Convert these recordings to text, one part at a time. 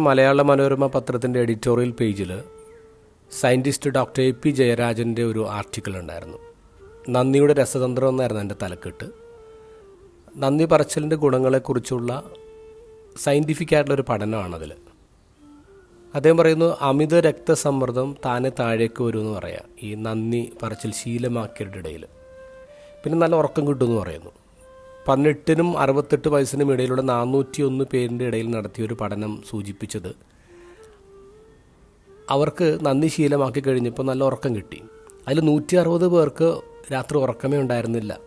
മലയാള മനോരമ പത്രത്തിന്റെ എഡിറ്റോറിയൽ പേജിൽ scientist doctor A P ജയരാജന്റെ ഒരു ആർട്ടിക്കിൾ ഉണ്ടായിരുന്നു. നന്ദിയുടെ രസതന്ത്രം എന്നായിരുന്നു എന്റെ തലക്കെട്ട്. നന്ദി പറച്ചിലിന്റെ ഗുണങ്ങളെക്കുറിച്ചുള്ള സയന്റിഫിക് ആയിട്ടുള്ളൊരു പഠനമാണതിൽ അദ്ദേഹം പറയുന്നു അമിത രക്തസമ്മർദ്ദം താനെ താഴേക്ക് വരുമെന്ന് പറയാം. ഈ നന്ദി പറച്ചിൽ ശീലമാക്കിയവരുടെ ഇടയിൽ പിന്നെ നല്ല ഉറക്കം കിട്ടുമെന്ന് പറയുന്നു. പതിനെട്ടിനും അറുപത്തെട്ട് വയസ്സിനും ഇടയിലുള്ള നാനൂറ്റി ഒന്ന് പേരിന്റെ ഇടയിൽ നടത്തിയൊരു പഠനം സൂചിപ്പിച്ചത്. അവർക്ക് നന്ദി ശീലമാക്കി കഴിഞ്ഞപ്പോൾ നല്ല ഉറക്കം കിട്ടി. അതിൽ നൂറ്റി അറുപത് പേർക്ക് രാത്രി ഉറക്കമേ ഉണ്ടായിരുന്നില്ല.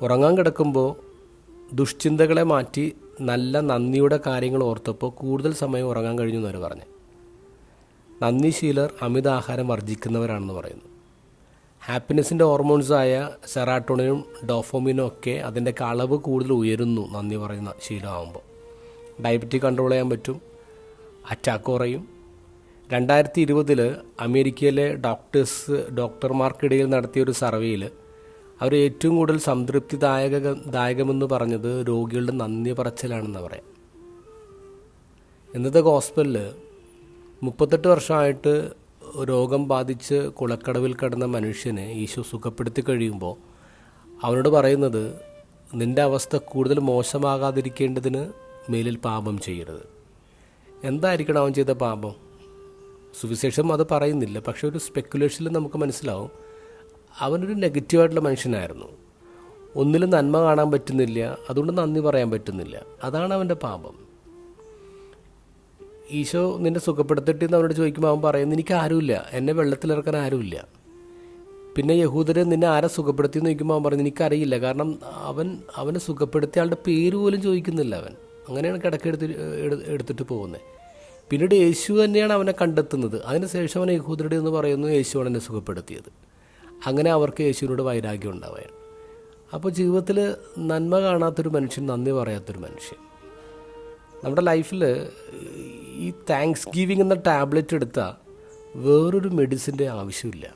ഉറങ്ങാൻ കിടക്കുമ്പോൾ ദുഷ്ചിന്തകളെ മാറ്റി നല്ല നന്ദിയുടെ കാര്യങ്ങൾ ഓർത്തപ്പോൾ കൂടുതൽ സമയം ഉറങ്ങാൻ കഴിഞ്ഞു എന്നവർ പറഞ്ഞു നന്ദിശീലർ അമിതാഹാരം വർജിക്കുന്നവരാണെന്ന് പറയുന്നു. ഹാപ്പിനെസ്സിന്റെ ഹോർമോൺസായ സെറാട്ടോണിനും ഡോഫോമിനും ഒക്കെ അതിന്റെ അളവ് കൂടുതൽ ഉയരുന്നു നന്ദി പറയുന്ന ശീലമാകുമ്പോൾ ഡയബറ്റിക് കൺട്രോൾ ചെയ്യാൻ പറ്റും അറ്റാക്ക് കുറയും. രണ്ടായിരത്തി ഇരുപതിൽ അമേരിക്കയിലെ ഡോക്ടേഴ്സ് ഡോക്ടർമാർക്കിടയിൽ നടത്തിയ ഒരു സർവേയിൽ അവർ ഏറ്റവും കൂടുതൽ സംതൃപ്തിദായക ദായകമെന്ന് പറഞ്ഞത് രോഗികളുടെ നന്ദി പറച്ചിലാണെന്ന് പറയാം. ഇന്നത്തെ ഹോസ്പിറ്റലിൽ മുപ്പത്തെട്ട് വർഷമായിട്ട് രോഗം ബാധിച്ച് കുളക്കടവിൽ കിടന്ന മനുഷ്യനെ ഈശോ സുഖപ്പെടുത്തി കഴിയുമ്പോൾ അവനോട് പറയുന്നത് നിന്റെ അവസ്ഥ കൂടുതൽ മോശമാകാതിരിക്കേണ്ടതിന് മേലിൽ പാപം ചെയ്യരുത്. എന്തായിരിക്കണം അവൻ ചെയ്ത പാപം? സുവിശേഷം അത് പറയുന്നില്ല പക്ഷെ ഒരു സ്പെക്കുലേഷനിൽ നമുക്ക് മനസ്സിലാവും അവനൊരു നെഗറ്റീവായിട്ടുള്ള മനുഷ്യനായിരുന്നു. ഒന്നിലും നന്മ കാണാൻ പറ്റുന്നില്ല അതുകൊണ്ട് നന്ദി പറയാൻ പറ്റുന്നില്ല. അതാണ് അവന്റെ പാപം. ഈശോ നിന്നെ സുഖപ്പെടുത്തിട്ട് എന്ന് അവനോട് ചോദിക്കുമ്പോൾ അവൻ പറയുന്നു എനിക്ക് ആരുമില്ല. എന്നെ വെള്ളത്തിലിറക്കാൻ ആരുമില്ല. പിന്നെ യഹൂദരെ നിന്നെ ആരെ സുഖപ്പെടുത്തി എന്ന് ചോദിക്കുമ്പോൾ അവൻ പറയുന്നത് എനിക്കറിയില്ല കാരണം അവൻ അവനെ സുഖപ്പെടുത്തിയ ആളുടെ പേര് പോലും ചോദിക്കുന്നില്ല അവൻ. അങ്ങനെയാണ് കിടക്കെടുത്ത് എടു- എടുത്തിട്ട് പോകുന്നത് പിന്നീട് യേശു തന്നെയാണ് അവനെ കണ്ടെത്തുന്നത്. അതിനുശേഷം അവൻ യഹൂദരുടെ എന്ന് പറയുന്നു യേശുവാണ് എന്നെ സുഖപ്പെടുത്തിയത്. അങ്ങനെ അവർക്ക് യേശുവിനോട് വൈരാഗ്യം ഉണ്ടാവുകയാണ്. അപ്പോൾ ജീവിതത്തിൽ നന്മ കാണാത്തൊരു മനുഷ്യൻ നന്ദി പറയാത്തൊരു മനുഷ്യൻ. നമ്മുടെ ലൈഫിൽ ഈ താങ്ക്സ് ഗിവിങ് എന്ന ടാബ്ലറ്റ് എടുത്താൽ വേറൊരു മെഡിസിന്റെ ആവശ്യമില്ല.